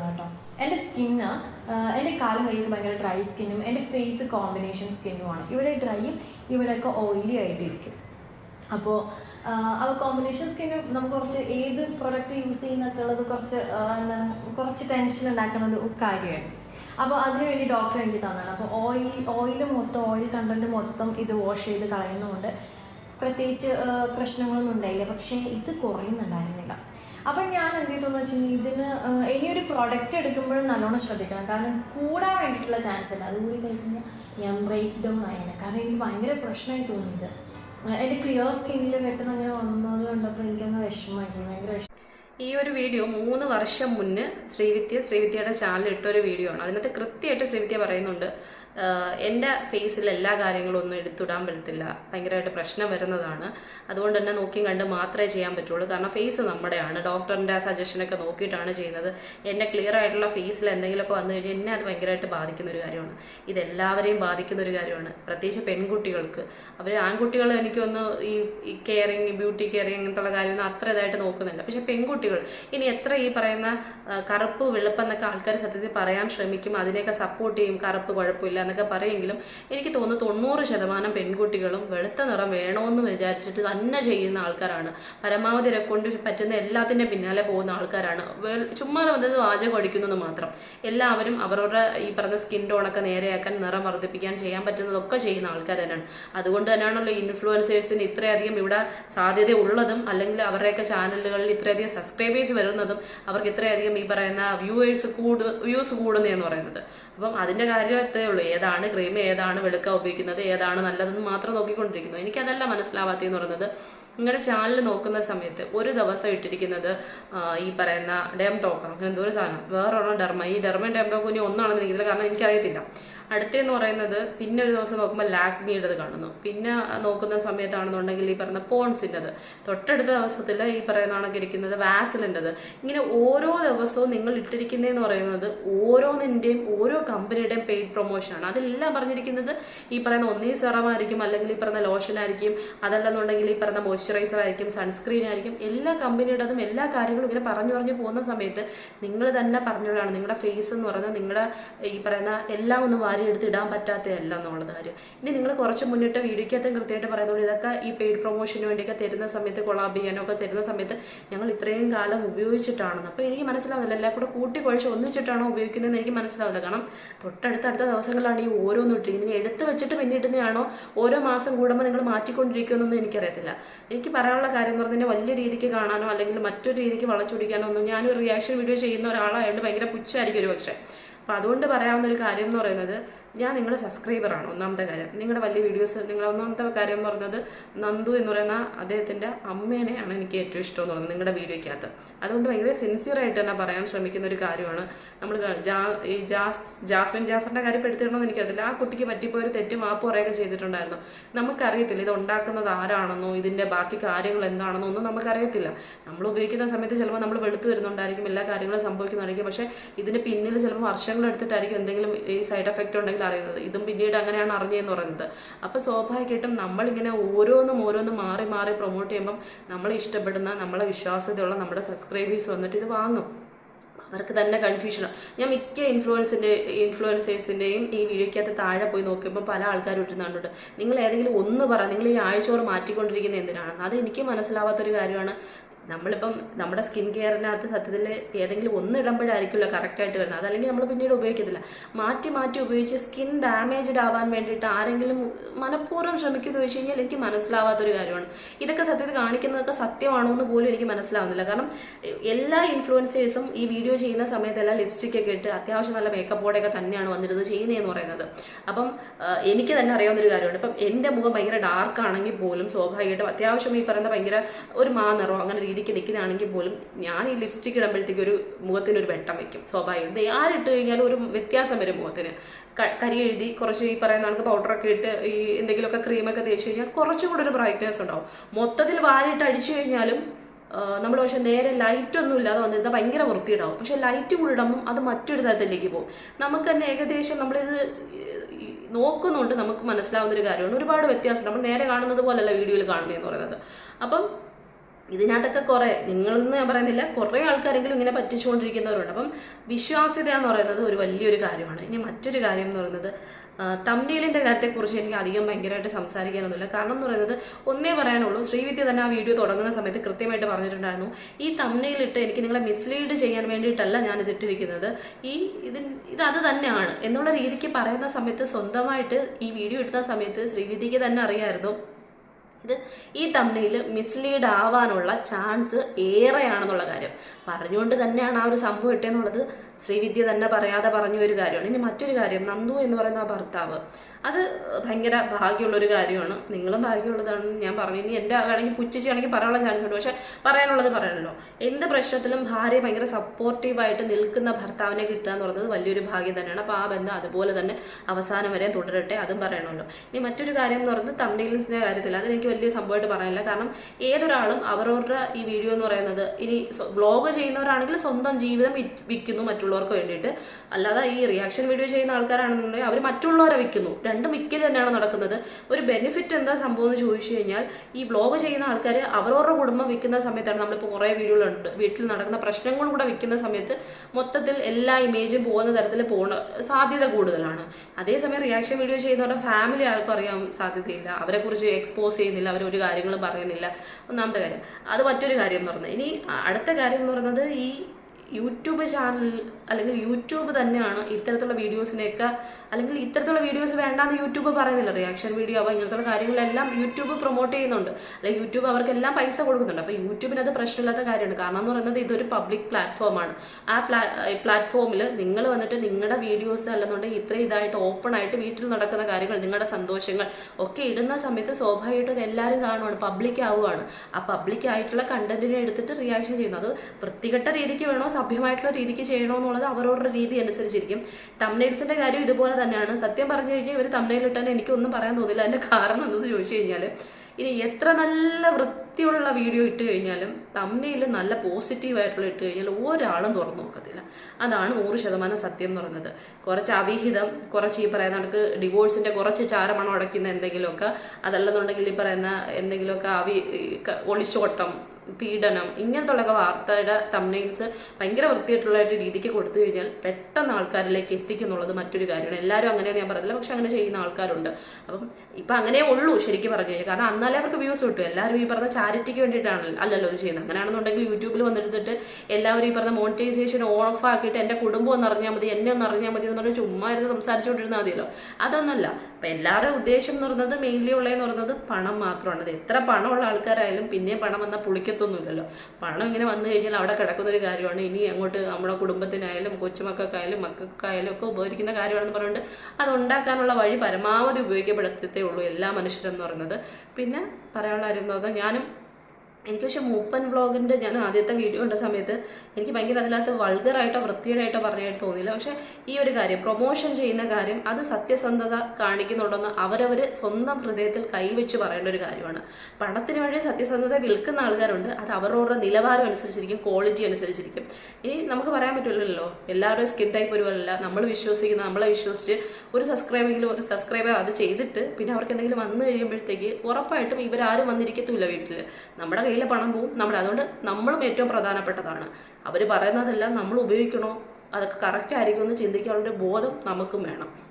കേട്ടോ. എന്റെ സ്കിന്ന് എന്റെ കാലും കയ്യിൽ ഭയങ്കര ഡ്രൈ സ്കിന്നും എന്റെ ഫേസ് കോമ്പിനേഷൻ സ്കിന്നുമാണ് ഇവിടെ ഡ്രൈയും ഇവിടെയൊക്കെ ഓയിലി ആയിട്ടിരിക്കും. അപ്പോൾ ആ കോമ്പിനേഷൻ സ്കിന്ന് നമുക്ക് കുറച്ച് ഏത് പ്രൊഡക്റ്റ് യൂസ് ചെയ്യുന്നൊക്കെ ഉള്ളത് കുറച്ച് എന്താണ് കുറച്ച് ടെൻഷൻ ഉണ്ടാക്കുന്ന ഒരു കാര്യമാണ് അപ്പോൾ അതിന് വേണ്ടി ഡോക്ടർ എനിക്ക് തന്നതാണ്. അപ്പോൾ ഓയിൽ ഓയിൽ മൊത്തം ഓയിൽ കണ്ടന്റ് മൊത്തം ഇത് വാഷ് ചെയ്ത് കളയുന്നതുകൊണ്ട് പ്രത്യേകിച്ച് പ്രശ്നങ്ങളൊന്നും ഉണ്ടായില്ല. പക്ഷേ ഇത് കുറയുന്നുണ്ടായിരുന്നില്ല. അപ്പം ഞാൻ എന്ത് ചെയ്തെന്ന് വെച്ചിട്ടുണ്ടെങ്കിൽ ഇതിന് ഇനി ഇനിയൊരു പ്രൊഡക്റ്റ് എടുക്കുമ്പോഴും നല്ലോണം ശ്രദ്ധിക്കണം. കാരണം കൂടാൻ വേണ്ടിയിട്ടുള്ള ചാൻസ് ഇല്ല. അതുകൂടി കഴിഞ്ഞാൽ ഞാൻ ബ്രേക്ക് ഡൗൺ ആയാണ് കാരണം എനിക്ക് ഭയങ്കര പ്രശ്നമായി തോന്നിയത്. എന്റെ ക്ലിയർ സ്കിന്നിൽ പെട്ടെന്ന് അങ്ങനെ വന്നത് കണ്ടപ്പോൾ എനിക്കങ്ങ് വിഷമമായിരുന്നു ഭയങ്കര വിഷമം ഈ ഒരു വീഡിയോ മൂന്ന് വർഷം മുന്നേ ശ്രീവിദ്യ ശ്രീവിദ്യയുടെ ഇട്ട ഒരു വീഡിയോ ആണ്. അതിനകത്ത് കൃത്യമായിട്ട് ശ്രീവിദ്യ പറയുന്നുണ്ട് എന്റെ ഫേസിൽ എല്ലാ കാര്യങ്ങളും ഒന്നും എടുത്തിടാൻ പറ്റത്തില്ല. ഭയങ്കരമായിട്ട് പ്രശ്നം വരുന്നതാണ്. അതുകൊണ്ട് തന്നെ നോക്കിയും കണ്ട് മാത്രമേ ചെയ്യാൻ പറ്റുള്ളൂ. കാരണം ഫേസ് നമ്മുടെയാണ്. ഡോക്ടറിന്റെ സജഷനൊക്കെ നോക്കിയിട്ടാണ് ചെയ്യുന്നത്. എന്റെ ക്ലിയർ ആയിട്ടുള്ള ഫേസിൽ എന്തെങ്കിലുമൊക്കെ വന്നു കഴിഞ്ഞാൽ എന്നെ അത് ഭയങ്കരമായിട്ട് ബാധിക്കുന്ന ഒരു കാര്യമാണ്. ഇതെല്ലാവരെയും ബാധിക്കുന്ന ഒരു കാര്യമാണ്. പ്രത്യേകിച്ച് പെൺകുട്ടികൾക്ക്. അവർ ആൺകുട്ടികൾ എനിക്കൊന്ന് ഈ കെയറിങ് ബ്യൂട്ടി കെയറിങ് അങ്ങനത്തുള്ള കാര്യമൊന്നും അത്ര ഇതായിട്ട് നോക്കുന്നില്ല. പക്ഷെ പെൺകുട്ടികൾ ഇനി എത്ര ഈ പറയുന്ന കറുപ്പ് കറുപ്പ് വെളുപ്പെന്നൊക്കെ ആൾക്കാർ സത്യത്തിൽ പറയാൻ ശ്രമിക്കും. അതിനെയൊക്കെ സപ്പോർട്ട് ചെയ്യും. കറുപ്പ് കുഴപ്പമില്ല എന്നൊക്കെ പറയുമെങ്കിലും എനിക്ക് തോന്നുന്നു തൊണ്ണൂറ് ശതമാനം പെൺകുട്ടികളും വെളുത്ത നിറം വേണമെന്ന് വിചാരിച്ചിട്ട് തന്നെ ചെയ്യുന്ന ആൾക്കാരാണ്. പരമാവധി കൊണ്ട് പറ്റുന്ന എല്ലാത്തിന്റെ പിന്നാലെ പോകുന്ന ആൾക്കാരാണ്. ചുമ്മാ വന്നത് വാചകം അടിക്കുന്നത് മാത്രം. എല്ലാവരും അവരവരുടെ ഈ പറഞ്ഞ സ്കിൻ ടോണൊക്കെ നേരെയാക്കാൻ നിറം വർദ്ധിപ്പിക്കാൻ ചെയ്യാൻ പറ്റുന്നതൊക്കെ ചെയ്യുന്ന ആൾക്കാർ തന്നെയാണ്. അതുകൊണ്ട് തന്നെയാണല്ലോ ഇൻഫ്ലുവൻസേഴ്സിന് ഇത്രയധികം ഇവിടെ സാധ്യത ഉള്ളതും അല്ലെങ്കിൽ അവരുടെയൊക്കെ ചാനലുകളിൽ ഇത്രയധികം സബ്സ്ക്രൈബേഴ്സ് വരുന്നതും അവർക്ക് ഇത്രയധികം ഈ പറയുന്ന വ്യൂവേഴ്സ് കൂടു വ്യൂസ് കൂടുന്നതെന്ന് പറയുന്നത്. അപ്പം അതിന്റെ കാര്യം എത്രയേ ഉള്ളൂ. ഏതാണ് ക്രീം ഏതാണ് വെളുക്ക ഉപയോഗിക്കുന്നത് ഏതാണ് നല്ലതെന്ന് മാത്രം നോക്കിക്കൊണ്ടിരിക്കുന്നു. എനിക്കതല്ല മനസ്സിലാവാത്തതെന്ന് പറയുന്നത് നിങ്ങളുടെ ചാനൽ നോക്കുന്ന സമയത്ത് ഒരു ദിവസം ഇട്ടിരിക്കുന്നത് ഈ പറയുന്ന ഡെം ടോക്ക് അങ്ങനെ എന്തോ ഒരു സാധനം. വേറൊരെണ്ണം ഡെർമ ഈ ഡെർമ ഡെം ടോക്കും ഇനി ഒന്നാണെന്ന് എനിക്കില്ല കാരണം എനിക്കറിയത്തില്ല. അടുത്തെന്ന് പറയുന്നത് പിന്നെ ഒരു ദിവസം നോക്കുമ്പോൾ ലാക്മിയുടേത് കാണുന്നു. പിന്നെ നോക്കുന്ന സമയത്താണെന്നുണ്ടെങ്കിൽ ഈ പറയുന്ന പോൺസിന്റെത് തൊട്ടടുത്ത ദിവസത്തിൽ ഈ പറയുന്ന കണക്ക് ഇരിക്കുന്നത് വാസിലിന്റെത് ഇങ്ങനെ ഓരോ ദിവസവും നിങ്ങൾ ഇട്ടിരിക്കുന്നതെന്ന് പറയുന്നത് ഓരോന്നിന്റെയും ഓരോ കമ്പനിയുടെയും പെയ്ഡ് പ്രൊമോഷനാണ് അതിലെല്ലാം പറഞ്ഞിരിക്കുന്നത് ഈ പറയുന്ന ഒന്നീ സെറമായിരിക്കും അല്ലെങ്കിൽ ഈ പറയുന്ന ലോഷൻ ആയിരിക്കും അതല്ലെന്നുണ്ടെങ്കിൽ ഈ പറയുന്ന മോയ്സ്ചറൈസർ ആയിരിക്കും സൺസ്ക്രീൻ ആയിരിക്കും. എല്ലാ കമ്പനിയുടേതും എല്ലാ കാര്യങ്ങളും ഇങ്ങനെ പറഞ്ഞു പറഞ്ഞു പോകുന്ന സമയത്ത് നിങ്ങൾ തന്നെ പറഞ്ഞതാണ് നിങ്ങളുടെ ഫേസ് എന്ന് പറയുന്നത് നിങ്ങളുടെ ഈ പറയുന്ന എല്ലാം ഒന്ന് വാരി എടുത്ത് ഇടാൻ പറ്റാത്തതല്ല എന്നുള്ളത് കാര്യം. ഇനി നിങ്ങൾ കുറച്ച് മുന്നിട്ട് വീഡിയോക്കകത്തും കൃത്യമായിട്ട് പറയുന്നുള്ളൂ ഇതൊക്കെ ഈ പെയ്ഡ് പ്രൊമോഷന് വേണ്ടിയൊക്കെ തരുന്ന സമയത്ത് കൊളാബ് ചെയ്യാനൊക്കെ തരുന്ന സമയത്ത് ഞങ്ങൾ ഇത്രയും കാലം ഉപയോഗിച്ചിട്ടാണെന്ന്. അപ്പോൾ എനിക്ക് മനസ്സിലാവുന്നില്ല. എല്ലാം കൂടെ കൂട്ടി കുഴച്ച് ഒന്നിച്ചിട്ടാണോ ഉപയോഗിക്കുന്നതെന്ന് എനിക്ക് മനസ്സിലാവില്ല കാരണം തൊട്ടടുത്ത അടുത്ത ദിവസങ്ങളിലാണ് ഈ ഓരോന്നും ഇട്ടിരിക്കുന്നത്. എടുത്ത് വെച്ചിട്ട് പിന്നെ ഇടുന്നതാണോ ഓരോ മാസം കൂടുമ്പോൾ നിങ്ങൾ മാറ്റിക്കൊണ്ടിരിക്കുമെന്നൊന്നും എനിക്കറിയത്തില്ല. എനിക്ക് പറയാനുള്ള കാര്യം എന്ന് പറഞ്ഞാൽ വലിയ രീതിക്ക് കാണാനോ അല്ലെങ്കിൽ മറ്റൊരു രീതിക്ക് വളച്ചൊടിക്കാനോ ഒന്നും ഞാനൊരു റിയാക്ഷൻ വീഡിയോ ചെയ്യുന്ന ഒരാളായതുകൊണ്ട് ഭയങ്കര പുച്ഛമായിരിക്കും ഒരു പക്ഷേ. അപ്പോൾ അതുകൊണ്ട് പറയാവുന്ന ഒരു കാര്യം എന്ന് പറയുന്നത് ഞാൻ നിങ്ങളുടെ സബ്സ്ക്രൈബറാണ് ഒന്നാമത്തെ കാര്യം. നിങ്ങളുടെ വലിയ വീഡിയോസ് നിങ്ങളുടെ ഒന്നാമത്തെ കാര്യം എന്ന് പറയുന്നത് നന്ദു എന്ന് പറയുന്ന അദ്ദേഹത്തിന്റെ അമ്മേനെയാണ് എനിക്ക് ഏറ്റവും ഇഷ്ടം എന്ന് പറയുന്നത് നിങ്ങളുടെ വീഡിയോയ്ക്കകത്ത്. അതുകൊണ്ട് ഭയങ്കര സിൻസിയർ ആയിട്ട് തന്നെ പറയാൻ ശ്രമിക്കുന്ന ഒരു കാര്യമാണ് നമ്മൾ ജാ ഈ ജാസ് ജാസ്മിൻ ജാഫറിന്റെ കാര്യം എടുത്തിടണമെന്ന് എനിക്കറിയില്ല ആ കുട്ടിക്ക് പറ്റിപ്പോയ ഒരു തെറ്റ് മാപ്പ് പറയുകയൊക്കെ ചെയ്തിട്ടുണ്ടായിരുന്നു. നമുക്കറിയത്തില്ല ഇത് ഉണ്ടാക്കുന്നത് ആരാണെന്നോ ഇതിന്റെ ബാക്കി കാര്യങ്ങൾ എന്താണെന്നോ ഒന്നും നമുക്കറിയത്തില്ല. നമ്മൾ ഉപയോഗിക്കുന്ന സമയത്ത് ചിലപ്പോൾ നമ്മൾ വെളുത്ത് വരുന്നുണ്ടായിരിക്കും എല്ലാ കാര്യങ്ങളും സംഭവിക്കുന്നുണ്ടായിരിക്കും പക്ഷേ ഇതിന് പിന്നിൽ ചിലപ്പോൾ വർഷങ്ങൾ എടുത്തിട്ടായിരിക്കും എന്തെങ്കിലും ഈ സൈഡ് എഫക്റ്റ് ഉണ്ടെങ്കിൽ അറിയുന്നത്. ഇതും പിന്നീട് അങ്ങനെയാണ് അറിഞ്ഞതെന്ന് പറയുന്നത്. അപ്പോൾ സ്വാഭാവികമായിട്ടും നമ്മളിങ്ങനെ ഓരോന്നും ഓരോന്നും മാറി മാറി പ്രൊമോട്ട് ചെയ്യുമ്പം നമ്മൾ ഇഷ്ടപ്പെടുന്ന നമ്മളെ വിശ്വാസ്യതയുള്ള നമ്മുടെ സബ്സ്ക്രൈബേഴ്സ് വന്നിട്ട് ഇത് വാങ്ങും. അവർക്ക് തന്നെ കൺഫ്യൂഷനാണ് ഞാൻ മിക്ക ഇൻഫ്ലുവൻസിന്റെ ഇൻഫ്ലുവൻസേഴ്സിന്റെയും ഈ വീഡിയോയ്ക്കകത്ത് താഴെ പോയി നോക്കിയപ്പോൾ പല ആൾക്കാരും ഇട്ടുന്നുണ്ട് നിങ്ങൾ ഏതെങ്കിലും ഒന്ന് പറ. നിങ്ങൾ ഈ ആഴ്ചയോറ് മാറ്റിക്കൊണ്ടിരിക്കുന്നത് എന്തിനാണെന്ന്. അത് എനിക്ക് മനസ്സിലാവാത്തൊരു കാര്യമാണ്. നമ്മളിപ്പം നമ്മുടെ സ്കിൻ കെയറിനകത്ത് സത്യത്തിൽ ഏതെങ്കിലും ഒന്ന് ഇടുമ്പോഴായിരിക്കുമല്ലോ കറക്റ്റായിട്ട് വരുന്നത്. അതല്ലെങ്കിൽ നമ്മൾ പിന്നീട് ഉപയോഗിക്കത്തില്ല. മാറ്റി മാറ്റി ഉപയോഗിച്ച് സ്കിൻ ഡാമേജ്ഡ് ആവാൻ വേണ്ടിയിട്ട് ആരെങ്കിലും മനഃപൂർവം ശ്രമിക്കുമെന്ന് ചോദിച്ചു കഴിഞ്ഞാൽ എനിക്ക് മനസ്സിലാവാത്തൊരു കാര്യമാണ്. ഇതൊക്കെ സത്യത്തിൽ കാണിക്കുന്നതൊക്കെ സത്യമാണോ എന്ന് പോലും എനിക്ക് മനസ്സിലാവുന്നില്ല. കാരണം എല്ലാ ഇൻഫ്ലുവൻസേഴ്സും ഈ വീഡിയോ ചെയ്യുന്ന സമയത്തെല്ലാം ലിപ്സ്റ്റിക് ഒക്കെ ഇട്ട് അത്യാവശ്യം നല്ല മേക്കപ്പോടെയൊക്കെ തന്നെയാണ് വന്നിരുന്നത് ചെയ്യുന്നതെന്ന് പറയുന്നത്. അപ്പം എനിക്ക് തന്നെ അറിയാവുന്നൊരു കാര്യമാണ്. ഇപ്പം എന്റെ മുഖം ഭയങ്കര ഡാർക്ക് ആണെങ്കിൽ പോലും സ്വാഭാവികമായിട്ടും അത്യാവശ്യം ഈ പറയുന്ന ഭയങ്കര ഒരു മാ നിറോ അങ്ങനെ രീതിക്ക് നിൽക്കുന്നതാണെങ്കിൽ പോലും ഞാൻ ഈ ലിപ്സ്റ്റിക് ഇടുമ്പോഴത്തേക്ക് ഒരു മുഖത്തിന് ഒരു വെട്ടം വയ്ക്കും. സ്വാഭാവികം. ആരിട്ട് കഴിഞ്ഞാലും ഒരു വ്യത്യാസം വരും മുഖത്തിന്. കരി എഴുതി കുറച്ച് ഈ പറയുന്ന ആൾക്ക് പൗഡറൊക്കെ ഇട്ട് ഈ എന്തെങ്കിലുമൊക്കെ ക്രീമൊക്കെ തേച്ച് കഴിഞ്ഞാൽ കുറച്ചും കൂടെ ഒരു ബ്രൈറ്റ്നെസ് ഉണ്ടാവും. മൊത്തത്തിൽ വാരിട്ട് അടിച്ചു കഴിഞ്ഞാലും നമ്മൾ പക്ഷേ നേരെ ലൈറ്റ് ഒന്നും ഇല്ലാതെ വന്നിരുന്നാൽ ഭയങ്കര വൃത്തിയിടാവും പക്ഷേ ലൈറ്റ് കൂടി അത് മറ്റൊരു തരത്തിലേക്ക് പോകും. നമുക്ക് തന്നെ ഏകദേശം നമ്മളിത് നോക്കുന്നുണ്ട്. നമുക്ക് മനസ്സിലാവുന്ന ഒരു കാര്യമാണ്. ഒരുപാട് വ്യത്യാസം നമ്മൾ നേരെ കാണുന്നത് പോലല്ല വീഡിയോയിൽ കാണുന്നതെന്ന് പറയുന്നത്. അപ്പം ഇതിനകത്തൊക്കെ കുറേ നിങ്ങളെന്ന് ഞാൻ പറയുന്നില്ല കുറേ ആൾക്കാരെങ്കിലും ഇങ്ങനെ പറ്റിച്ചുകൊണ്ടിരിക്കുന്നവരുണ്ട്. അപ്പം വിശ്വാസ്യത എന്ന് പറയുന്നത് ഒരു വലിയൊരു കാര്യമാണ്. ഇനി മറ്റൊരു കാര്യം എന്ന് പറയുന്നത് തമ്നീലിന്റെ കാര്യത്തെക്കുറിച്ച് എനിക്ക് അധികം ഭയങ്കരമായിട്ട് സംസാരിക്കാനൊന്നുമില്ല. കാരണം എന്ന് പറയുന്നത് ഒന്നേ പറയാനുള്ളൂ ശ്രീവിദ്യ തന്നെ ആ വീഡിയോ തുടങ്ങുന്ന സമയത്ത് കൃത്യമായിട്ട് പറഞ്ഞിട്ടുണ്ടായിരുന്നു ഈ തമ്നയിലിട്ട് എനിക്ക് നിങ്ങളെ മിസ്ലീഡ് ചെയ്യാൻ വേണ്ടിയിട്ടല്ല ഞാൻ ഇതിട്ടിരിക്കുന്നത് ഈ ഇതിൻ ഇത് അത് തന്നെയാണ്. എന്നുള്ള രീതിക്ക് പറയുന്ന സമയത്ത് സ്വന്തമായിട്ട് ഈ വീഡിയോ എടുത്ത സമയത്ത് ശ്രീവിദ്യക്ക് തന്നെ അറിയായിരുന്നു. ഇത് ഈ തമ്മിൽ മിസ്ലീഡ് ആവാനുള്ള ചാൻസ് ഏറെയാണെന്നുള്ള കാര്യം. പറഞ്ഞുകൊണ്ട് തന്നെയാണ് ആ ഒരു സംഭവം ഇട്ടെന്നുള്ളത്. ശ്രീവിദ്യ തന്നെ പറയാതെ പറഞ്ഞ ഒരു കാര്യമാണ്. ഇനി മറ്റൊരു കാര്യം നന്ദു എന്ന് പറയുന്ന ആ ഭർത്താവ് അത് ഭയങ്കര ഭാഗ്യമുള്ള ഒരു കാര്യമാണ്. നിങ്ങളും ഭാഗ്യമുള്ളതാണ് ഞാൻ പറഞ്ഞു. ഇനി എന്റെ വേണമെങ്കിൽ പുച്ഛിച്ചാണെങ്കിൽ പറയാനുള്ള ചാൻസ് ഉണ്ട്. പക്ഷെ പറയാനുള്ളത് പറയണല്ലോ. എന്ത് പ്രശ്നത്തിലും ഭാര്യ ഭയങ്കര സപ്പോർട്ടീവായിട്ട് നിൽക്കുന്ന ഭർത്താവിനെ കിട്ടുക എന്ന് പറയുന്നത് വലിയൊരു ഭാഗ്യം തന്നെയാണ്. അപ്പോൾ ആ ബന്ധം അതുപോലെ തന്നെ അവസാനം വരെ തുടരട്ടെ അതും പറയണമല്ലോ. ഇനി മറ്റൊരു കാര്യം എന്ന് പറയുന്നത് തമ്മിലിൻസിന്റെ കാര്യത്തിൽ അതെനിക്ക് വലിയ സംഭവമായിട്ട് പറയാനില്ല. കാരണം ഏതൊരാളും അവരവരുടെ ഈ വീഡിയോ എന്ന് പറയുന്നത് ഇനി വ്ളോഗ് ചെയ്യുന്നവരാണെങ്കിൽ സ്വന്തം ജീവിതം വിൽക്കുന്നു വിൽക്കുന്നു മറ്റുള്ളവർക്ക് വേണ്ടിയിട്ട്. അല്ലാതെ ഈ റിയാക്ഷൻ വീഡിയോ ചെയ്യുന്ന ആൾക്കാരാണെന്നുണ്ടെങ്കിൽ അവർ മറ്റുള്ളവരെ വിൽക്കുന്നു രണ്ട് വിൽക്കൽ തന്നെയാണ് നടക്കുന്നത്. ഒരു ബെനിഫിറ്റ് എന്താ സംഭവം എന്ന് ചോദിച്ചു കഴിഞ്ഞാൽ ഈ വ്ളോഗ് ചെയ്യുന്ന ആൾക്കാർ അവരവരുടെ കുടുംബം വിൽക്കുന്ന സമയത്താണ്. നമ്മളിപ്പോൾ കുറേ വീഡിയോകളുണ്ട് വീട്ടിൽ നടക്കുന്ന പ്രശ്നങ്ങളും കൂടെ വിൽക്കുന്ന സമയത്ത് മൊത്തത്തിൽ എല്ലാ ഇമേജും പോകുന്ന തരത്തിൽ പോണ സാധ്യത കൂടുതലാണ്. അതേസമയം റിയാക്ഷൻ വീഡിയോ ചെയ്യുന്നവരുടെ ഫാമിലി ആർക്കും അറിയാൻ സാധ്യതയില്ല. അവരെക്കുറിച്ച് എക്സ്പോസ് ചെയ്യുന്നില്ല. അവർ ഒരു കാര്യങ്ങളും പറയുന്നില്ല. ഒന്നാമത്തെ കാര്യം. അത് മറ്റൊരു കാര്യം എന്ന് പറയുന്നത് ഇനി അടുത്ത കാര്യം എന്ന് പറയുന്നത് ഈ യൂട്യൂബ് ചാനൽ അല്ലെങ്കിൽ യൂട്യൂബ് തന്നെയാണ് ഇത്തരത്തിലുള്ള വീഡിയോസിനെയൊക്കെ അല്ലെങ്കിൽ ഇത്തരത്തിലുള്ള വീഡിയോസ് വേണ്ടാന്ന് യൂട്യൂബ് പറയുന്നില്ല. റിയാക്ഷൻ വീഡിയോ അപ്പോൾ ഇങ്ങനത്തെ കാര്യങ്ങളെല്ലാം യൂട്യൂബ് പ്രൊമോട്ട് ചെയ്യുന്നുണ്ട്. അല്ലെങ്കിൽ യൂട്യൂബ് അവർക്കെല്ലാം പൈസ കൊടുക്കുന്നുണ്ട്. അപ്പോൾ യൂട്യൂബിന് അത് പ്രശ്നമില്ലാത്ത കാര്യമാണ് കാരണം എന്ന് പറയുന്നത് ഇതൊരു പബ്ലിക് പ്ലാറ്റ്ഫോമാണ് ആ പ്ലാ പ്ലാറ്റ്ഫോമിൽ നിങ്ങൾ വന്നിട്ട് നിങ്ങളുടെ വീഡിയോസ് അല്ലെന്നുണ്ടെങ്കിൽ ഇത്ര ഇതായിട്ട് ഓപ്പൺ ആയിട്ട് വീട്ടിൽ നടക്കുന്ന കാര്യങ്ങൾ നിങ്ങളുടെ സന്തോഷങ്ങൾ ഒക്കെ ഇടുന്ന സമയത്ത് സ്വാഭാവികമായിട്ടും എല്ലാവരും കാണുവാണ്. പബ്ലിക് ആവുകയാണ് ആ പബ്ലിക് ആയിട്ടുള്ള കണ്ടന്റിനെ എടുത്തിട്ട് റിയാക്ഷൻ ചെയ്യുന്നത് വൃത്തികെട്ട രീതിക്ക് വേണോ സഭ്യമായിട്ടുള്ള രീതിക്ക് ചെയ്യണമെന്നുള്ളത് അവരവരുടെ രീതി അനുസരിച്ചിരിക്കും. തമ്നൈൽസിന്റെ കാര്യം ഇതുപോലെ തന്നെയാണ്. സത്യം പറഞ്ഞു കഴിഞ്ഞാൽ ഇവർ തമ്നയിലിട്ടാൻ എനിക്കൊന്നും പറയാൻ തോന്നില്ല. അതിന്റെ കാരണം എന്തെന്ന് ചോദിച്ചു കഴിഞ്ഞാൽ ഇനി എത്ര നല്ല വൃത്തിയുള്ള വീഡിയോ ഇട്ട് കഴിഞ്ഞാലും തമ്നയിൽ നല്ല പോസിറ്റീവായിട്ടുള്ള ഇട്ട് കഴിഞ്ഞാൽ ഒരാളും തുറന്നു നോക്കത്തില്ല. അതാണ് നൂറ് ശതമാനം സത്യം എന്ന് പറയുന്നത്. കുറച്ച് അവിഹിതം കുറച്ച് ഈ പറയുന്ന കണക്ക് ഡിവോഴ്സിന്റെ കുറച്ച് ചാരമണം അടയ്ക്കുന്ന എന്തെങ്കിലുമൊക്കെ അതല്ലെന്നുണ്ടെങ്കിൽ ഈ പറയുന്ന എന്തെങ്കിലുമൊക്കെ അവി ഒളിച്ചോട്ടം പീഡനം ഇങ്ങനത്തുള്ള വാർത്തയുടെ തമ്മിൽസ് ഭയങ്കര വൃത്തിയായിട്ടുള്ള രീതിക്ക് കൊടുത്തു കഴിഞ്ഞാൽ പെട്ടെന്ന് ആൾക്കാരിലേക്ക് എത്തിക്കുന്നുള്ളത് മറ്റൊരു കാര്യമാണ്. എല്ലാവരും അങ്ങനെയാണ് ഞാൻ പറഞ്ഞില്ല പക്ഷെ അങ്ങനെ ചെയ്യുന്ന ആൾക്കാരുണ്ട്. അപ്പം ഇപ്പം അങ്ങനെ ഉള്ളൂ ശരിക്കും പറഞ്ഞു കഴിഞ്ഞാൽ. കാരണം അന്നാലേ അവർക്ക് വ്യൂസ് കിട്ടും. എല്ലാവരും ഈ പറഞ്ഞ ചാരിറ്റിക്ക് വേണ്ടിയിട്ടാണ് അല്ലല്ലോ ഇത് ചെയ്യുന്നത്. അങ്ങനെയാണെന്നുണ്ടെങ്കിൽ യൂട്യൂബിൽ വന്നിട്ട് എല്ലാവരും ഈ പറഞ്ഞ മോണിറ്റൈസേഷൻ ഓഫ് ആക്കിയിട്ട് എന്റെ കുടുംബം ഒന്ന് അറിഞ്ഞാൽ മതി എന്നെ ഒന്ന് അറിഞ്ഞാൽ മതി എന്ന് പറഞ്ഞാൽ ചുമ്മാ ഇരുന്ന് സംസാരിച്ചുകൊണ്ടിരുന്നാൽ മതിയല്ലോ. അതൊന്നല്ല. അപ്പം എല്ലാവരുടെ ഉദ്ദേശം എന്ന് പറയുന്നത് മെയിൻലി ഉള്ളതെന്ന് പറയുന്നത് പണം മാത്രമാണ്. അത് എത്ര പണമുള്ള ആൾക്കാരായാലും പിന്നെയും പണം വന്നാൽ പുളിക്കത്തൊന്നുമില്ലല്ലോ. പണം ഇങ്ങനെ വന്നു കഴിഞ്ഞാൽ അവിടെ കിടക്കുന്ന ഒരു കാര്യമാണ്. ഇനി അങ്ങോട്ട് നമ്മുടെ കുടുംബത്തിനായാലും കൊച്ചുമക്കൾക്കായാലും മക്കൾക്കായാലും ഒക്കെ ഉപകരിക്കുന്ന കാര്യമാണെന്ന് പറഞ്ഞുകൊണ്ട് അത് ഉണ്ടാക്കാനുള്ള വഴി പരമാവധി ഉപയോഗിക്കപ്പെടുത്തത്തേ ഉള്ളൂ. എല്ലാ മനുഷ്യരെന്ന് പറയുന്നത്. പിന്നെ പറയാനുള്ള കാര്യം എന്ന് പറഞ്ഞാൽ ഞാനും എനിക്ക് പക്ഷെ മൂപ്പൻ വ്ളോഗിന്റെ ഞാൻ ആദ്യത്തെ വീഡിയോ കണ്ട സമയത്ത് എനിക്ക് ഭയങ്കര അതിനകത്ത് വൾഗറായിട്ടോ വൃത്തിയുടെയായിട്ടോ പറഞ്ഞായിട്ട് തോന്നിയില്ല. പക്ഷെ ഈ ഒരു കാര്യം പ്രൊമോഷൻ ചെയ്യുന്ന കാര്യം അത് സത്യസന്ധത കാണിക്കുന്നുണ്ടെന്ന് അവരവർ സ്വന്തം ഹൃദയത്തിൽ കൈവച്ച് പറയേണ്ട ഒരു കാര്യമാണ്. പണത്തിന് വേണ്ടി സത്യസന്ധത വിൽക്കുന്ന ആൾക്കാരുണ്ട്. അത് അവരവരുടെ നിലവാരം അനുസരിച്ചിരിക്കും ക്വാളിറ്റി അനുസരിച്ചിരിക്കും. ഇനി നമുക്ക് പറയാൻ പറ്റില്ലല്ലോ. എല്ലാവരുടെയും സ്കിൻ ടൈപ്പ് ഒരുപോലല്ല നമ്മൾ വിശ്വസിക്കുന്ന നമ്മളെ വിശ്വസിച്ച് ഒരു സബ്സ്ക്രൈബെങ്കിലും ഒരു സബ്സ്ക്രൈബർ അത് ചെയ്തിട്ട് പിന്നെ അവർക്ക് എന്തെങ്കിലും വന്നു കഴിയുമ്പോഴത്തേക്ക് ഉറപ്പായിട്ടും ഇവരാരും വന്നിരിക്കത്തുമില്ല വീട്ടിൽ നമ്മുടെ കയ്യിലെ പണം പോവും. നമ്മൾ അതുകൊണ്ട് നമ്മളും ഏറ്റവും പ്രധാനപ്പെട്ടതാണ്. അവർ പറയുന്നതെല്ലാം നമ്മൾ ഉപയോഗിക്കണോ? അതൊക്കെ കറക്റ്റ് ആയിരിക്കുമെന്ന് ചിന്തിക്കാനുള്ളൊരു ബോധം നമുക്കും വേണം.